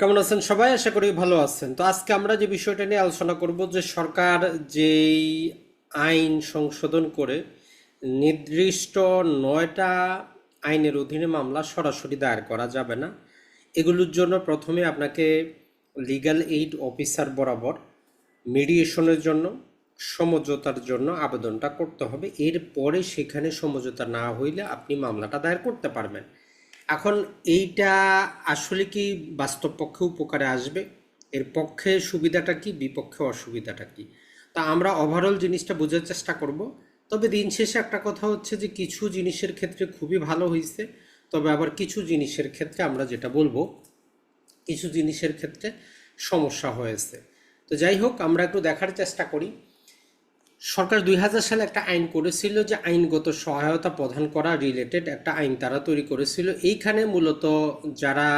কেমন আছেন সবাই? আশা করি ভালো আছেন। তো আজকে আমরা যে বিষয়টা নিয়ে আলোচনা করব যে সরকার যেই আইন সংশোধন করে নির্দিষ্ট নয়টা আইনের অধীনে মামলা সরাসরি দায়ের করা যাবে না। এগুলোর জন্য প্রথমে আপনাকে লিগ্যাল এইড অফিসার বরাবর মিডিয়েশনের জন্য, সমঝোতার জন্য আবেদনটা করতে হবে। এরপরে সেখানে সমঝোতা না হইলে আপনি মামলাটা দায়ের করতে পারবেন। এখন এইটা আসলে কি বাস্তব পক্ষে উপকারে আসবে? এর পক্ষে সুবিধাটা কি, বিপক্ষে অসুবিধাটা কি? তা আমরা ওভারঅল জিনিসটা বোঝার চেষ্টা করব। তবে দিন শেষে একটা কথা হচ্ছে যে, কিছু জিনিসের ক্ষেত্রে খুবই ভালো হয়েছে তবে আবার কিছু জিনিসের ক্ষেত্রে আমরা যেটা বলব, কিছু জিনিসের ক্ষেত্রে সমস্যা হয়েছে। তো যাই হোক, আমরা একটু দেখার চেষ্টা করি। সরকার দুই হাজার সালে একটা আইন করেছিল যে আইনগত সহায়তা প্রদান করা রিলেটেড একটা আইন তারা তৈরি করেছিল। এইখানে মূলত যারা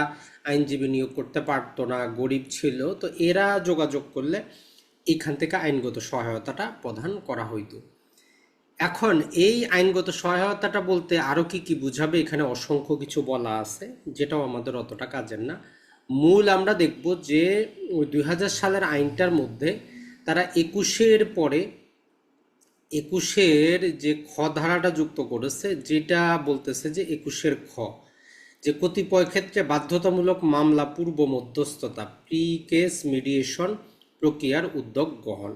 আইনজীবী নিয়োগ করতে পারতো না, গরিব ছিল, তো এরা যোগাযোগ করলে এখান থেকে আইনগত সহায়তাটা প্রদান করা হইতো। এখন এই আইনগত সহায়তাটা বলতে আরও কি কি বুঝাবে? এখানে অসংখ্য কিছু বলা আছে, যেটাও আমাদের অতটা কাজের না। মূল আমরা দেখব যে দুই সালের আইনটার মধ্যে তারা একুশের পরে একুশের যে খ ধারাটা যুক্ত করেছে, যেটা বলতেছে যে একুশের খ, যে কতিপয় ক্ষেত্রে বাধ্যতামূলক মামলা পূর্ব মধ্যস্থতা প্রি কেস মিডিয়েশন প্রক্রিয়ার উদ্যোগ গ্রহণ।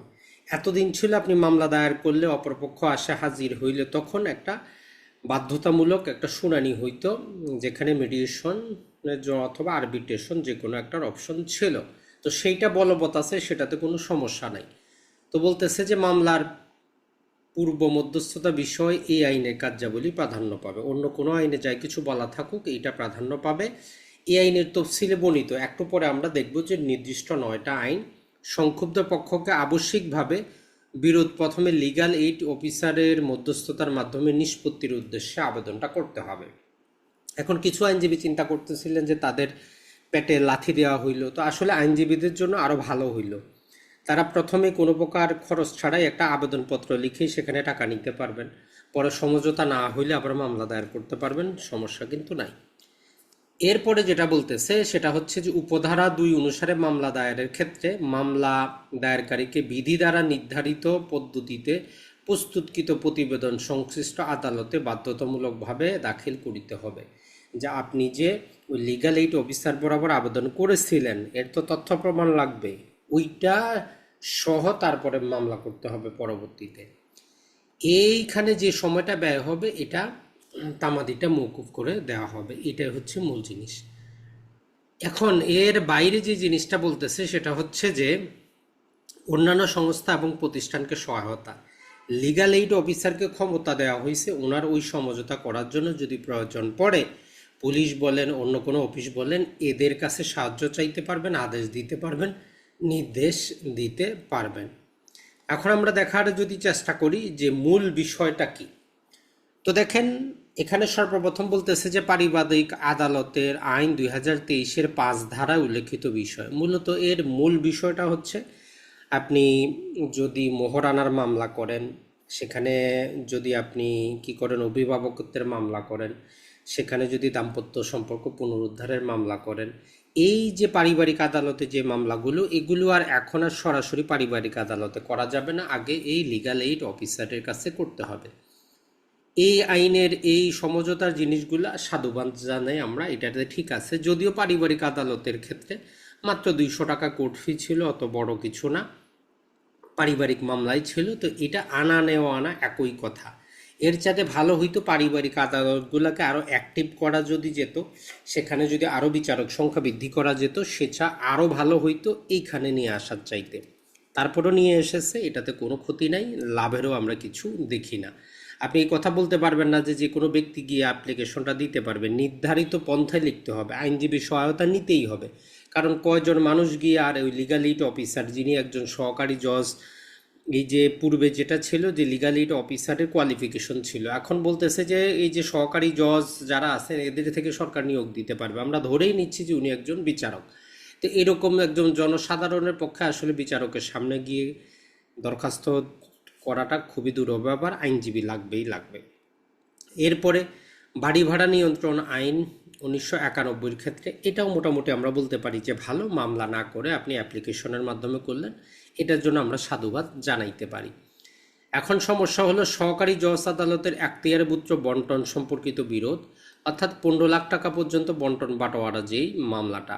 এতদিন ছিল আপনি মামলা দায়ের করলে অপরপক্ষ আসে হাজির হইলে তখন একটা বাধ্যতামূলক একটা শুনানি হইতো, যেখানে মিডিয়েশন অথবা আরবিট্রেশন যে কোনো একটার অপশন ছিল। তো সেইটা বলবৎ আছে, সেটাতে কোনো সমস্যা নাই। তো বলতেছে যে মামলার পূর্ব মধ্যস্থতা বিষয় এই আইনের কার্যাবলী প্রাধান্য পাবে। অন্য কোনো আইনে যাই কিছু বলা থাকুক, এইটা প্রাধান্য পাবে। এই আইনের তফসিলে বর্ণিত, একটু পরে আমরা দেখব যে নির্দিষ্ট নয়টা আইন সংক্ষুব্ধ পক্ষকে আবশ্যিকভাবে বিরোধ প্রথমে লিগ্যাল এইড অফিসারের মধ্যস্থতার মাধ্যমে নিষ্পত্তির উদ্দেশ্যে আবেদনটা করতে হবে। এখন কিছু আইনজীবী চিন্তা করতেছিলেন যে তাদের পেটে লাথি দেওয়া হইল। তো আসলে আইনজীবীদের জন্য আরও ভালো হইল। তারা প্রথমে কোনো প্রকার খরচ ছাড়াই একটা আবেদনপত্র লিখে সেখানে টাকা নিতে পারবেন। পরে সমঝোতা না হইলে আবার মামলা দায়ের করতে পারবেন, সমস্যা কিন্তু নাই। এরপরে যেটা বলতেছে, সেটা হচ্ছে যে উপধারা দুই অনুসারে মামলা দায়েরের ক্ষেত্রে মামলা দায়েরকারীকে বিধি দ্বারা নির্ধারিত পদ্ধতিতে প্রস্তুতকৃত প্রতিবেদন সংশ্লিষ্ট আদালতে বাধ্যতামূলকভাবে দাখিল করিতে হবে। যা আপনি যে ওই লিগাল এইড অফিসার বরাবর আবেদন করেছিলেন, এর তো তথ্য প্রমাণ লাগবে ওইটা সহ তারপরে মামলা করতে হবে পরবর্তীতে। এইখানে যে সময়টা ব্যয় হবে, এটা তামাদিটা মৌকুফ করে দেওয়া হবে। এটাই হচ্ছে মূল জিনিস। এখন এর বাইরে যে জিনিসটা বলতেছে, সেটা হচ্ছে যে অন্যান্য সংস্থা এবং প্রতিষ্ঠানকে সহায়তা। লিগাল এইড অফিসারকে ক্ষমতা দেওয়া হয়েছে। ওনার ওই সমঝোতা করার জন্য যদি প্রয়োজন পড়ে, পুলিশ বলেন, অন্য কোনো অফিস বলেন, এদের কাছে সাহায্য চাইতে পারবেন, আদেশ দিতে পারবেন। নির্দেশ দিতে পারবেন। এখন আমরা দেখার যদি চেষ্টা করি যে মূল বিষয়টা কি। তো দেখেন, এখানে সর্বপ্রথম বলতেছে যে পারিবারিক আদালতের আইন দুই হাজার তেইশের পাঁচ ধারায় উল্লেখিত বিষয়। মূলত এর মূল বিষয়টা হচ্ছে, আপনি যদি মোহরানার মামলা করেন, সেখানে যদি আপনি কি করেন, অভিভাবকত্বের মামলা করেন, সেখানে যদি দাম্পত্য সম্পর্ক পুনরুদ্ধারের মামলা করেন এই যে পারিবারিক আদালতে যে মামলাগুলো, এগুলো আর এখন আর সরাসরি পারিবারিক আদালতে করা যাবে না। আগে এই লিগাল এইড অফিসারের কাছে করতে হবে। এই আইনের এই সমঝোতার জিনিসগুলো সাধুবাদ জানাই আমরা, এটাতে ঠিক আছে। যদিও পারিবারিক আদালতের ক্ষেত্রে মাত্র দুইশো টাকা কোর্ট ফি ছিল, অত বড় কিছু না। পারিবারিক মামলায় ছিল, তো এটা আনা নেওয়া আনা একই কথা। এর চাতে ভালো হইতো পারিবারিক আদালতগুলোকে আরও অ্যাক্টিভ করা যদি যেত, সেখানে যদি আরও বিচারক সংখ্যা বৃদ্ধি করা যেত, সেটা আরও ভালো হইতো এইখানে নিয়ে আসার চাইতে। তারপরও নিয়ে এসেছে, এটাতে কোনো ক্ষতি নাই, লাভেরও আমরা কিছু দেখি না। আপনি এই কথা বলতে পারবেন না যে যে কোনো ব্যক্তি গিয়ে অ্যাপ্লিকেশনটা দিতে পারবে। নির্ধারিত পন্থায় লিখতে হবে, আইনজীবী সহায়তা নিতেই হবে। কারণ কয়জন মানুষ গিয়ে আর ওই লিগাল এইড অফিসার যিনি একজন সহকারী জজ এই যে পূর্বে যেটা ছিল যে লিগাল অফিসারের কোয়ালিফিকেশন ছিল, এখন বলতেছে যে এই যে সহকারী জজ যারা আছেন, এদের থেকে সরকার নিয়োগ দিতে পারবে। আমরা ধরেই নিচ্ছি যে উনি একজন বিচারক। তো এরকম একজন জনসাধারণের পক্ষে আসলে বিচারকের সামনে গিয়ে দরখাস্ত করাটা খুবই দুরূহ ব্যাপার, আইনজীবী লাগবেই লাগবে। এরপরে বাড়ি ভাড়া নিয়ন্ত্রণ আইন উনিশশো একানব্বইয়ের ক্ষেত্রে এটাও মোটামুটি আমরা বলতে পারি যে ভালো মামলা না করে আপনি অ্যাপ্লিকেশনের মাধ্যমে করলেন, এটার জন্য আমরা সাধুবাদ জানাইতে পারি। এখন সমস্যা হলো সহকারী জজ আদালতের এখতিয়ার পুত্র বন্টন সম্পর্কিত বিরোধ, অর্থাৎ পনেরো লাখ টাকা পর্যন্ত বন্টন বাটোয়ারা যেই মামলাটা।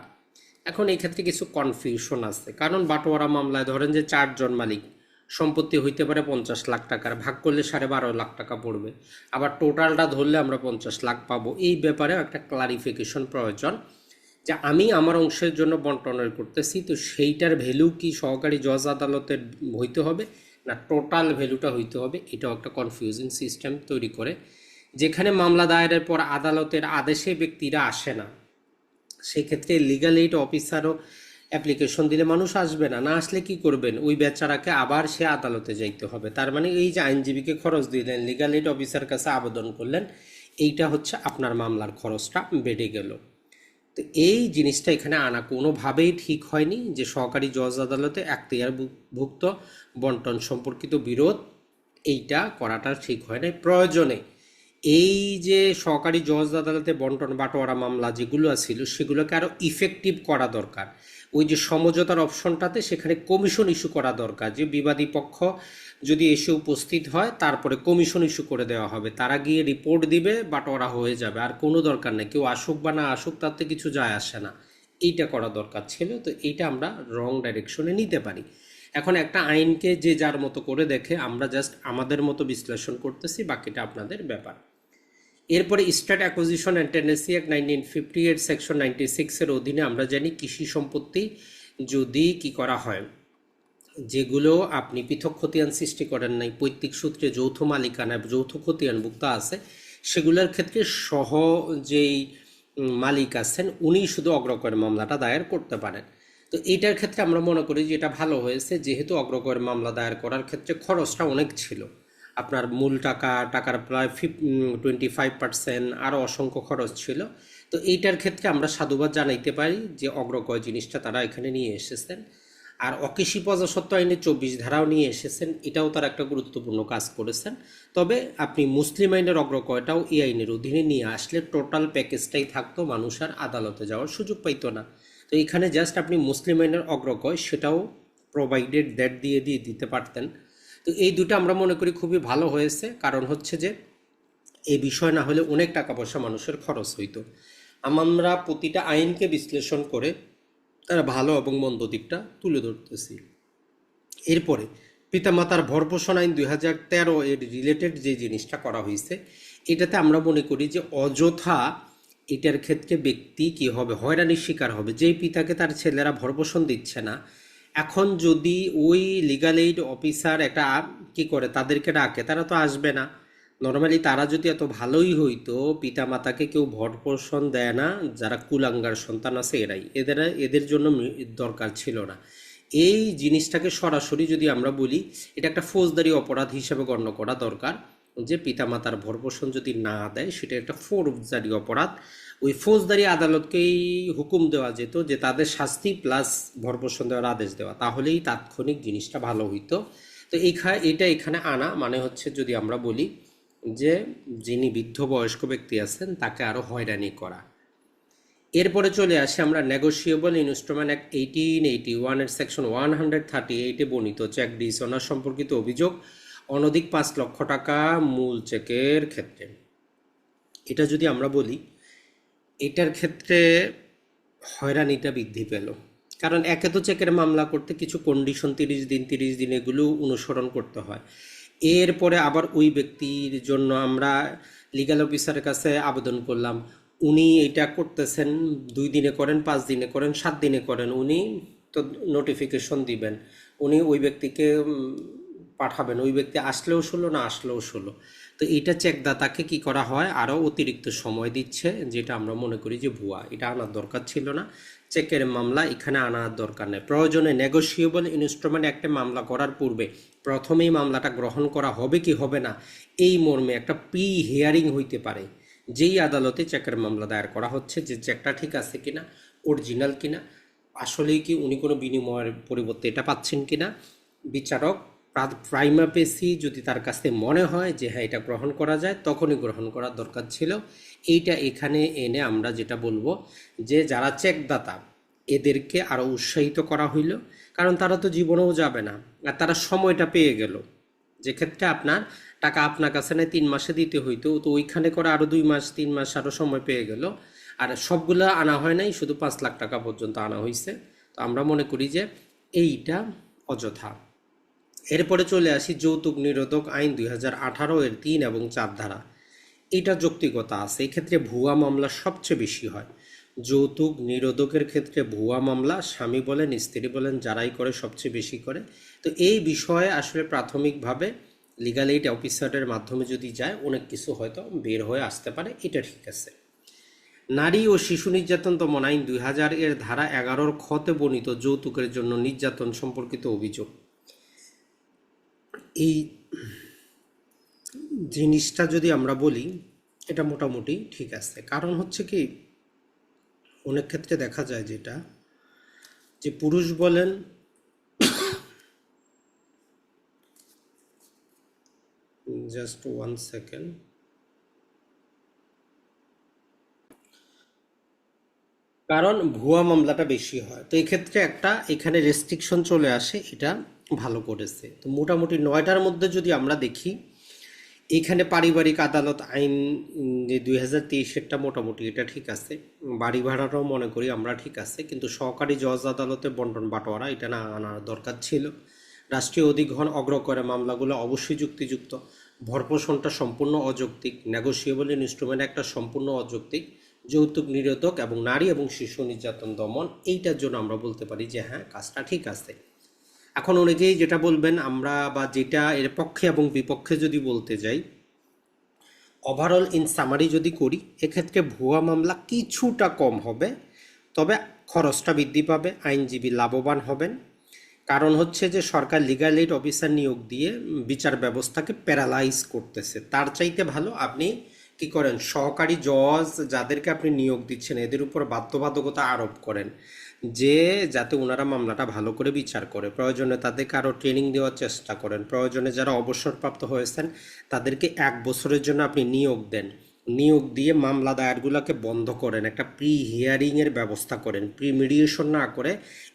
এখন এই ক্ষেত্রে কিছু কনফিউশন আছে, কারণ বাটোয়ারা মামলায় ধরেন যে চারজন মালিক সম্পত্তি হইতে পারে পঞ্চাশ লাখ টাকার। ভাগ করলে সাড়ে বারো লাখ টাকা পড়বে। আবার টোটালটা ধরলে আমরা পঞ্চাশ লাখ পাবো। এই ব্যাপারে একটা ক্লারিফিকেশন প্রয়োজন যে আমি আমার অংশের জন্য বন্টনের করতেছি, তো সেইটার ভ্যালু কি সহকারী জজ আদালতের হইতে হবে না টোটাল ভ্যালুটা হইতে হবে? এটাও একটা কনফিউজিং সিস্টেম তৈরি করে। যেখানে মামলা দায়েরের পর আদালতের আদেশে ব্যক্তিরা আসে না। সেক্ষেত্রে লিগাল এইড অফিসারও অ্যাপ্লিকেশন দিলে মানুষ আসবে না। না আসলে কি করবেন? ওই বেচারাকে আবার সে আদালতে যাইতে হবে। তার মানে এই যে আইনজীবীকে খরচ দিলেন লিগাল এইড অফিসার কাছে আবেদন করলেন, এইটা হচ্ছে আপনার মামলার খরচটা বেড়ে গেল। তো এই জিনিসটা এখানে আনা কোনোভাবেই ঠিক হয়নি যে সহকারী জজ আদালতে এখতিয়ার ভুক্ত বন্টন সম্পর্কিত বিরোধ, এইটা করাটা ঠিক হয় নাই। প্রয়োজনে এই যে সহকারী জজ আদালতে বন্টন বাটোয়ারা মামলা যেগুলো ছিল সেগুলোকে আরও ইফেক্টিভ করা দরকার। ওই যে সমঝোতার অপশনটাতে সেখানে কমিশন ইস্যু করা দরকার যে বিবাদী পক্ষ যদি এসে উপস্থিত হয়, তারপরে কমিশন ইস্যু করে দেওয়া হবে। তারা গিয়ে রিপোর্ট দিবে বাটোয়ারা হয়ে যাবে। আর কোনো দরকার নেই। কেউ আসুক বা না আসুক তাতে কিছু যায় আসে না। এইটা করা দরকার ছিল। তো এইটা আমরা রং ডাইরেকশনে নিতে পারি। এখন একটা আইনকে যে যার মতো করে দেখে আমরা জাস্ট আমাদের মতো বিশ্লেষণ করতেছি, বাকিটা আপনাদের ব্যাপার। এরপরে state acquisition and tendency act nineteen fifty eight, section ninety সিক্সের অধীনে আমরা জানি কৃষি সম্পত্তি যদি কি করা হয়, যেগুলো আপনি পৃথক খতিয়ান সৃষ্টি করেন নাই, পৈতৃক সূত্রে যৌথ মালিকানা, যৌথ খতিয়ানভুক্ত আছে, সেগুলোর ক্ষেত্রে সহ যেই মালিক আছেন উনি শুধু অগ্রকর মামলাটা দায়ের করতে পারেন। তো এইটার ক্ষেত্রে আমরা মনে করি যে এটা ভালো হয়েছে, যেহেতু অগ্রকর মামলা দায়ের করার ক্ষেত্রে খরচটা অনেক ছিল। আপনার মূল টাকা, টাকার প্রায় ফিফ টোয়েন্টি ফাইভ পার্সেন্ট আরও অসংখ্য খরচ ছিল। তো এইটার ক্ষেত্রে আমরা সাধুবাদ জানাইতে পারি যে অগ্রকয় জিনিসটা তারা এখানে নিয়ে এসেছেন। আর অকৃষি প্রজাসত্ব আইনে চব্বিশ ধারাও নিয়ে এসেছেন, এটাও তারা একটা গুরুত্বপূর্ণ কাজ করেছেন। তবে আপনি মুসলিম আইনের অগ্রকয়টাও এই আইনের অধীনে নিয়ে আসলে টোটাল প্যাকেজটাই থাকতো, মানুষ আর আদালতে যাওয়ার সুযোগ পাইতো না। তো এখানে জাস্ট আপনি মুসলিম আইনের অগ্রকয় সেটাও প্রোভাইডেড দ্যাট দিয়ে দিয়ে দিতে পারতেন। তো এই দুটো আমরা মনে করি খুবই ভালো হয়েছে। কারণ হচ্ছে যে এই বিষয় না হলে অনেক টাকা পয়সা মানুষের খরচ হইতো। আমরা প্রতিটা আইনকে বিশ্লেষণ করে তারা ভালো এবং মন্দ দিকটা তুলে ধরতেছি। এরপরে পিতামাতার ভরপোষণ আইন দুই হাজার তেরো এর রিলেটেড যে জিনিসটা করা হয়েছে এটাতে আমরা মনে করি যে অযথা এটার ক্ষেত্রে ব্যক্তি কি হবে, হয়রানির শিকার হবে। যেই পিতাকে তার ছেলেরা ভরপোষণ দিচ্ছে না এখন যদি ওই লিগাল এইড অফিসার একটা কি করে তাদেরকে ডাকে, তারা তো আসবে না। নর্মালি তারা যদি এত ভালোই হইতো পিতা মাতাকে কেউ ভরপোষণ দেয় না, যারা কুলাঙ্গার সন্তান আছে এরাই। এদের এদের জন্য দরকার ছিল না। এই জিনিসটাকে সরাসরি যদি আমরা বলি, এটা একটা ফৌজদারি অপরাধ হিসেবে গণ্য করা দরকার। যে পিতামাতার ভরপোষণ যদি না দেয়, সেটা একটা ফৌজদারি অপরাধ। ওই ফৌজদারি আদালতকেই হুকুম দেওয়া যেত যে তাদের শাস্তি প্লাস ভরপোষণ দেওয়ার আদেশ দেওয়া। তাহলেই তাৎক্ষণিক জিনিসটা ভালো হইতো। তো এইখানে এটা এখানে আনা। মানে হচ্ছে যদি আমরা বলি যে যিনি বৃদ্ধ বয়স্ক ব্যক্তি আছেন, তাকে আরও হয়রানি করা। এরপরে চলে আসে আমরা negotiable instrument act eighteen eighty ওয়ানের সেকশন ওয়ান হান্ড্রেড থার্টি এইটে বর্ণিত চেক ডিসঅনার সম্পর্কিত অভিযোগ অনধিক পাঁচ লক্ষ টাকা মূল চেকের ক্ষেত্রে। এটা যদি আমরা বলি এটার ক্ষেত্রে হয়রানিটা বৃদ্ধি পেল। কারণ একে তো চেকের মামলা করতে কিছু কন্ডিশন তিরিশ দিন তিরিশ দিন এগুলো অনুসরণ করতে হয়। এরপরে আবার ওই ব্যক্তির জন্য আমরা লিগাল অফিসারের কাছে আবেদন করলাম। উনি এটা করতেছেন, দুই দিনে করেন, পাঁচ দিনে করেন, সাত দিনে করেন, উনি তো নোটিফিকেশন দিবেন। উনি ওই ব্যক্তিকে পাঠাবেন। ওই ব্যক্তি আসলেও ষোলো না আসলেও ষোলো। তো এইটা চেকদাতাকে কি করা হয়? আরও অতিরিক্ত সময় দিচ্ছে, যেটা আমরা মনে করি যে ভুয়া। এটা আনার দরকার ছিল না। চেকের মামলা এখানে আনার দরকার নেই। প্রয়োজনে নেগোসিয়েবল ইনস্ট্রুমেন্ট একটা মামলা করার পূর্বে প্রথমেই মামলাটা গ্রহণ করা হবে কি হবে না, এই মর্মে একটা প্রি হিয়ারিং হইতে পারে। যেই আদালতে চেকের মামলা দায়ের করা হচ্ছে যে চেকটা ঠিক আছে কিনা অরিজিনাল কিনা, আসলেই কি উনি কোনো বিনিময়ের পরিবর্তে এটা পাচ্ছেন কিনা? বিচারক প্রাইমা পেসি যদি তার কাছে মনে হয় যে হ্যাঁ এটা গ্রহণ করা যায়, তখনই গ্রহণ করার দরকার ছিল। এইটা এখানে এনে আমরা যেটা বলব যে যারা চেকদাতা, এদেরকে আরও উৎসাহিত করা হইল। কারণ তারা তো জীবনেও যাবে না, আর তারা সময়টা পেয়ে গেল। যে ক্ষেত্রে আপনার টাকা আপনার কাছে নেই, তিন মাসে দিতে হইতো, তো ওইখানে করে আরও দুই মাস, তিন মাস আরও সময় পেয়ে গেল। আর সবগুলো আনা হয় নাই, শুধু পাঁচ লাখ টাকা পর্যন্ত আনা হয়েছে তো আমরা মনে করি যে এইটা অযথা। এরপরে চলে আসি যৌতুক নিরোধক আইন দুই হাজার আঠারো এর তিন এবং চার ধারা। এটা যৌক্তিকতা আছে, এক্ষেত্রে ভুয়া মামলা সবচেয়ে বেশি হয়। যৌতুক নিরোধকের ক্ষেত্রে ভুয়া মামলা, স্বামী বলেন, স্ত্রী বলেন, যারাই করে সবচেয়ে বেশি করে। তো এই বিষয়ে আসলে প্রাথমিকভাবে লিগাল এইড অফিসারের মাধ্যমে যদি যায়, অনেক কিছু হয়তো বের হয়ে আসতে পারে, এটা ঠিক আছে। নারী ও শিশু নির্যাতন দমন আইন দুই হাজার এর ধারা এগারোর ক্ষতে বর্ণিত যৌতুকের জন্য নির্যাতন সম্পর্কিত অভিযোগ। এই জিনিসটা যদি আমরা বলি, এটা মোটামুটি ঠিক আছে। কারণ হচ্ছে কি, অনেক ক্ষেত্রে দেখা যায় যেটা, যে পুরুষ বলেন জাস্ট ওয়ান সেকেন্ড কারণ ভুয়া মামলাটা বেশি হয়। তো এক্ষেত্রে একটা এখানে রেস্ট্রিকশন চলে আসে, এটা ভালো করেছে। তো মোটামুটি নয়টার মধ্যে যদি আমরা দেখি, এখানে পারিবারিক আদালত আইন যে দুই হাজার তেইশেরটা মোটামুটি এটা ঠিক আছে। বাড়ি ভাড়াটাও মনে করি আমরা ঠিক আছে, কিন্তু সহকারী জজ আদালতে বন্টন বাটোয়ারা, এটা না আনার দরকার ছিল। রাষ্ট্রীয় অধিগ্রহণ অগ্রকরে মামলাগুলো অবশ্যই যুক্তিযুক্ত। ভরপোষণটা সম্পূর্ণ অযৌক্তিক নেগোসিয়েবল ইনস্ট্রুমেন্ট একটা সম্পূর্ণ অযৌক্তিক, যৌতুক নিরোধক এবং নারী এবং শিশু নির্যাতন দমন, এইটার জন্য আমরা বলতে পারি যে হ্যাঁ কাজটা ঠিক আছে। এখন অনেকেই যেটা বলবেন, আমরা বা যেটা এর পক্ষে এবং বিপক্ষে যদি বলতে যাই ওভারঅল ইন সামারি যদি করি, এক্ষেত্রে ভুয়া মামলা কিছুটা কম হবে, তবে খরচটা বৃদ্ধি পাবে, আইনজীবী লাভবান হবেন। কারণ হচ্ছে যে সরকার লিগাল এইড অফিসার নিয়োগ দিয়ে বিচার ব্যবস্থাকে প্যারালাইজ করতেছে। তার চাইতে ভালো আপনি কি করেন, সহকারী জজ যাদেরকে আপনি নিয়োগ দিচ্ছেন, এদের উপর বাধ্যবাধকতা আরোপ করেন। যে যাতে ওনারা মামলাটা ভালো করে বিচার করে, প্রয়োজনে তাদেরকে আরও ট্রেনিং দেওয়ার চেষ্টা করেন, প্রয়োজনে যারা অবসরপ্রাপ্ত হয়েছেন, তাদেরকে এক বছরের জন্য আপনি নিয়োগ দেন। নিয়োগ দিয়ে মামলা দায়েরগুলোকে বন্ধ করেন, একটা প্রি হিয়ারিংয়ের ব্যবস্থা করেন প্রি মিডিয়েশন না করে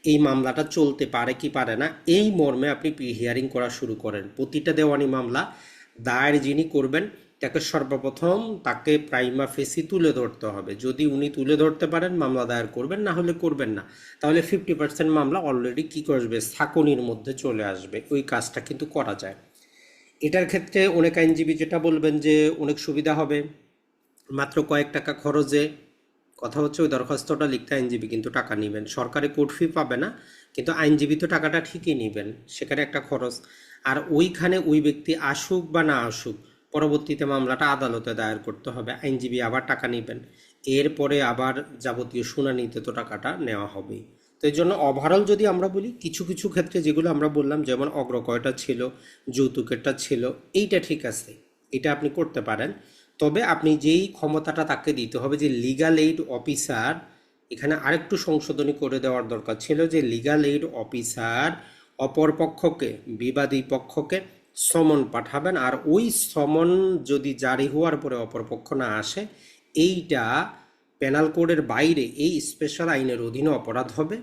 এই মামলাটা চলতে পারে কি পারে না, এই মর্মে আপনি প্রি হিয়ারিং করা শুরু করেন। প্রতিটা দেওয়ানি মামলা দায়ের যিনি করবেন তাকে সর্বপ্রথম তাকে প্রাইমা ফেসি তুলে ধরতে হবে। যদি উনি তুলে ধরতে পারেন, মামলা দায়ের করবেন, না হলে করবেন না। তাহলে ফিফটি পার্সেন্ট মামলা অলরেডি কী করবে সাকনির মধ্যে চলে আসবে। ওই কাজটা কিন্তু করা যায়। এটার ক্ষেত্রে অনেক আইনজীবী যেটা বলবেন যে, অনেক সুবিধা হবে। মাত্র কয়েক টাকা খরচে। কথা হচ্ছে ওই দরখাস্তটা লিখতে আইনজীবী কিন্তু টাকা নেবেন। সরকারি কোর্ট ফি পাবে না, কিন্তু আইনজীবী তো টাকাটা ঠিকই নেবেন, সেখানে একটা খরচ। আর ওইখানে ওই ব্যক্তি আসুক বা না আসুক পরবর্তীতে মামলাটা আদালতে দায়ের করতে হবে। আইনজীবী আবার টাকা নেবেন। এরপরে আবার যাবতীয় শুনানিতে তো টাকাটা নেওয়া হবেই। তো এই জন্য ওভারঅল যদি আমরা বলি, কিছু কিছু ক্ষেত্রে যেগুলো আমরা বললাম, যেমন অগ্রকয়টা ছিল, যৌতুকেরটা ছিল, এইটা ঠিক আছে, এটা আপনি করতে পারেন। তবে আপনি যেই ক্ষমতাটা তাকে দিতে হবে, যে লিগাল এইড অফিসার এখানে আরেকটু সংশোধনী করে দেওয়ার দরকার ছিল যে লিগাল এইড অফিসার অপর পক্ষকে, বিবাদী পক্ষকে সমন পাঠাবেন, আর ওই সমন যদি জারি হওয়ার পরে অপরপক্ষ না আসে, এইটা পেনাল কোডের বাইরে এই স্পেশাল আইনের অধীনে অপরাধ হবে,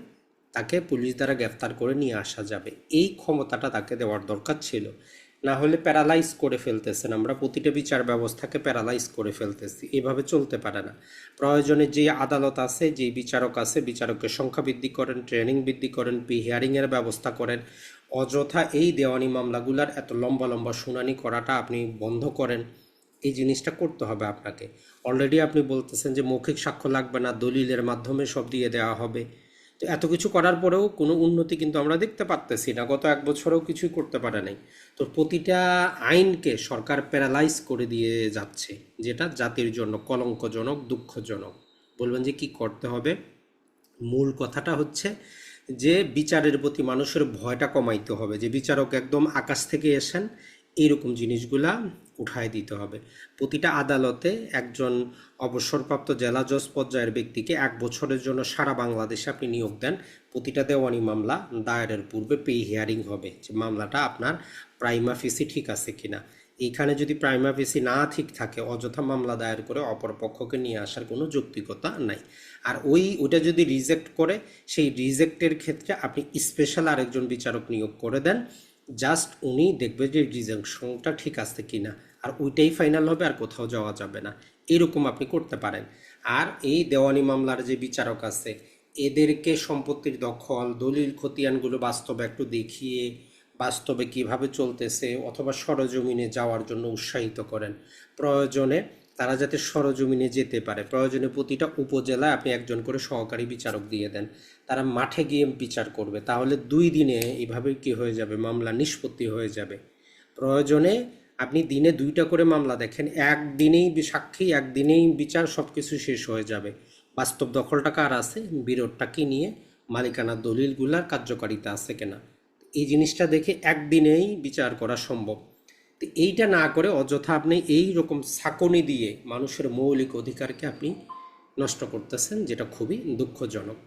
তাকে পুলিশ দ্বারা গ্রেফতার করে নিয়ে আসা যাবে। এই ক্ষমতাটা তাকে দেওয়ার দরকার ছিল। না হলে প্যারালাইজ করে ফেলতেছেন আমরা, প্রতিটা বিচার ব্যবস্থাকে প্যারালাইজ করে ফেলতেছি, এভাবে চলতে পারে না। প্রয়োজনে যে আদালত আছে, যে বিচারক আছে, বিচারকের সংখ্যা বৃদ্ধি করেন ট্রেনিং বৃদ্ধি করেন পি হিয়ারিংয়ের ব্যবস্থা করেন অযথা এই দেওয়ানি মামলাগুলার এত লম্বা লম্বা শুনানি করাটা আপনি বন্ধ করেন। এই জিনিসটা করতে হবে আপনাকে। অলরেডি আপনি বলতেছেন যে মৌখিক সাক্ষ্য লাগবে না, দলিলের মাধ্যমে সব দিয়ে দেওয়া হবে। তো এত কিছু করার পরেও কোনো উন্নতি কিন্তু আমরা দেখতে পারতেছি না। গত এক বছরেও কিছুই করতে পারে নাই। তো প্রতিটা আইনকে সরকার প্যারালাইজ করে দিয়ে যাচ্ছে, যেটা জাতির জন্য কলঙ্কজনক, দুঃখজনক। বলবেন যে কি করতে হবে? মূল কথাটা হচ্ছে যে বিচারের প্রতি মানুষের ভয়টা কমাইতে হবে, যে বিচারক একদম আকাশ থেকে এসেন, এইরকম জিনিসগুলা উঠায় দিতে হবে। প্রতিটা আদালতে একজন অবসরপ্রাপ্ত জেলা জজ পর্যায়ের ব্যক্তিকে এক বছরের জন্য সারা বাংলাদেশে আপনি নিয়োগ দেন। প্রতিটা দেওয়ানি মামলা দায়েরের পূর্বে পে হিয়ারিং হবে, যে মামলাটা আপনার প্রাইমা ফিসি ঠিক আছে কিনা। এইখানে যদি প্রাইমা ফিসি না ঠিক থাকে, অযথা মামলা দায়ের করে অপরপক্ষকে নিয়ে আসার কোনো যৌক্তিকতা নাই। আর ওই ওটা যদি রিজেক্ট করে, সেই রিজেক্টের ক্ষেত্রে আপনি স্পেশাল আরেকজন বিচারক নিয়োগ করে দেন। জাস্ট উনি দেখবে যে রিজেকশনটা ঠিক আছে কিনা। আর ওইটাই ফাইনাল হবে, আর কোথাও যাওয়া যাবে না। এরকম আপনি করতে পারেন। আর এই দেওয়ানি মামলার যে বিচারক আছে, এদেরকে সম্পত্তির দখল, দলিল, খতিয়ানগুলো বাস্তবে একটু দেখিয়ে বাস্তবে কীভাবে চলতেছে অথবা সরজমিনে যাওয়ার জন্য উৎসাহিত করেন। প্রয়োজনে তারা যাতে সরজমিনে যেতে পারে। প্রয়োজনে প্রতিটা উপজেলায় আপনি একজন করে সহকারী বিচারক দিয়ে দেন। তারা মাঠে গিয়ে বিচার করবে। তাহলে দুই দিনে এইভাবে কি হয়ে যাবে? মামলা নিষ্পত্তি হয়ে যাবে। প্রয়োজনে আপনি দিনে দুইটা করে মামলা দেখেন। একদিনেই সাক্ষী, একদিনেই বিচার সব কিছু শেষ হয়ে যাবে। বাস্তব দখলটা কার আছে? বিরোধটা কি নিয়ে? মালিকানা দলিলগুলার কার্যকারিতা আছে কিনা? এই জিনিসটা দেখে একদিনেই বিচার করা সম্ভব। তো এইটা না করে অযথা আপনি এই রকম সাকনি দিয়ে মানুষের মৌলিক অধিকারকে আপনি নষ্ট করতেছেন, যেটা খুবই দুঃখজনক।